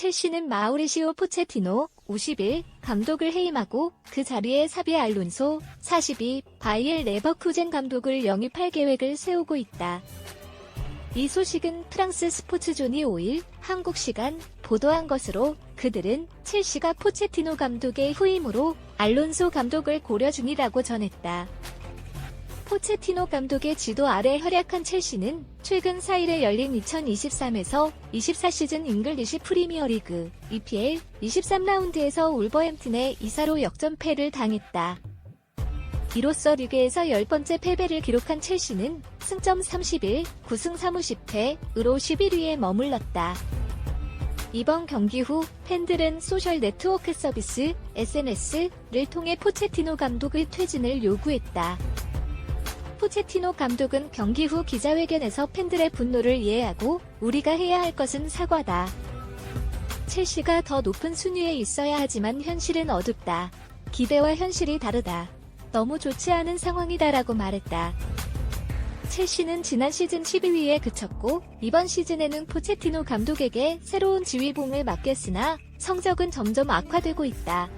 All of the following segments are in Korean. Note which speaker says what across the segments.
Speaker 1: 첼시는 마우리시오 포체티노 51 감독을 해임하고 그 자리에 사비 알론소 42 바이엘 레버쿠젠 감독을 영입할 계획을 세우고 있다. 이 소식은 프랑스 스포츠존이 5일 한국 시간 보도한 것으로 그들은 첼시가 포체티노 감독의 후임으로 알론소 감독을 고려 중이라고 전했다. 포체티노 감독의 지도 아래 활약한 첼시는 최근 4일에 열린 2023에서 24 시즌 잉글리시 프리미어리그 EPL 23라운드에서 울버햄튼에 2사로 역전패를 당했다. 이로써 리그에서 10번째 패배를 기록한 첼시는 승점 31, 9승 30패으로 11위에 머물렀다. 이번 경기 후 팬들은 소셜 네트워크 서비스 SNS를 통해 포체티노 감독의 퇴진을 요구했다. 포체티노 감독은 경기 후 기자회견에서 팬들의 분노를 이해하고 우리가 해야 할 것은 사과다. 첼시가 더 높은 순위에 있어야 하지만 현실은 어둡다. 기대와 현실이 다르다. 너무 좋지 않은 상황이다라고 말했다. 첼시는 지난 시즌 12위에 그쳤고 이번 시즌에는 포체티노 감독에게 새로운 지휘봉을 맡겼으나 성적은 점점 악화되고 있다.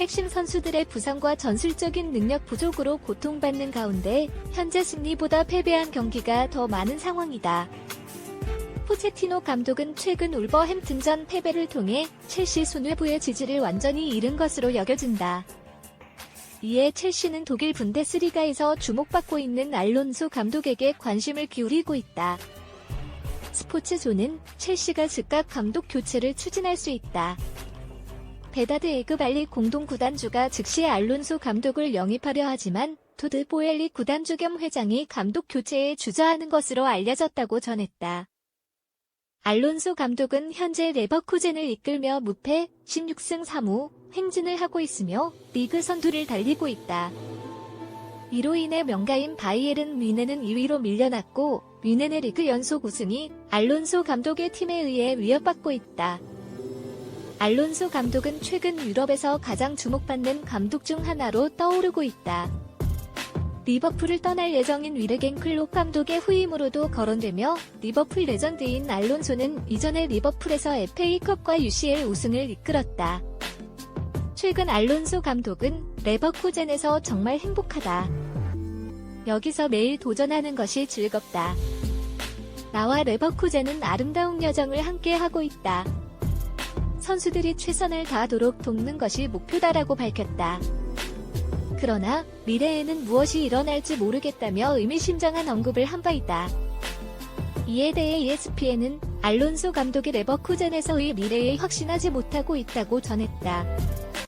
Speaker 1: 핵심 선수들의 부상과 전술적인 능력 부족으로 고통받는 가운데 현재 승리보다 패배한 경기가 더 많은 상황이다. 포체티노 감독은 최근 울버햄튼전 패배를 통해 첼시 손해부의 지지를 완전히 잃은 것으로 여겨진다. 이에 첼시는 독일 분데스리가에서 주목받고 있는 알론소 감독에게 관심을 기울이고 있다. 스포츠존은 첼시가 즉각 감독 교체를 추진할 수 있다. 베다드 에그발리 공동 구단주가 즉시 알론소 감독을 영입하려 하지만 토드 보엘리 구단주 겸 회장이 감독 교체에 주저하는 것으로 알려졌다고 전했다. 알론소 감독은 현재 레버쿠젠을 이끌며 무패 16승 3무 행진을 하고 있으며 리그 선두를 달리고 있다. 이로 인해 명가인 바이에른 뮌헨은 2위로 밀려났고 뮌헨의 리그 연속 우승이 알론소 감독의 팀에 의해 위협받고 있다. 알론소 감독은 최근 유럽에서 가장 주목받는 감독 중 하나로 떠오르고 있다. 리버풀을 떠날 예정인 위르겐 클롭 감독의 후임으로도 거론되며 리버풀 레전드인 알론소는 이전에 리버풀에서 FA컵과 UCL 우승을 이끌었다. 최근 알론소 감독은 레버쿠젠에서 정말 행복하다. 여기서 매일 도전하는 것이 즐겁다. 나와 레버쿠젠은 아름다운 여정을 함께 하고 있다. 선수들이 최선을 다하도록 돕는 것이 목표다라고 밝혔다. 그러나 미래에는 무엇이 일어날지 모르겠다며 의미심장한 언급을 한 바 있다. 이에 대해 ESPN은 알론소 감독이 레버쿠젠에서의 미래에 확신하지 못하고 있다고 전했다.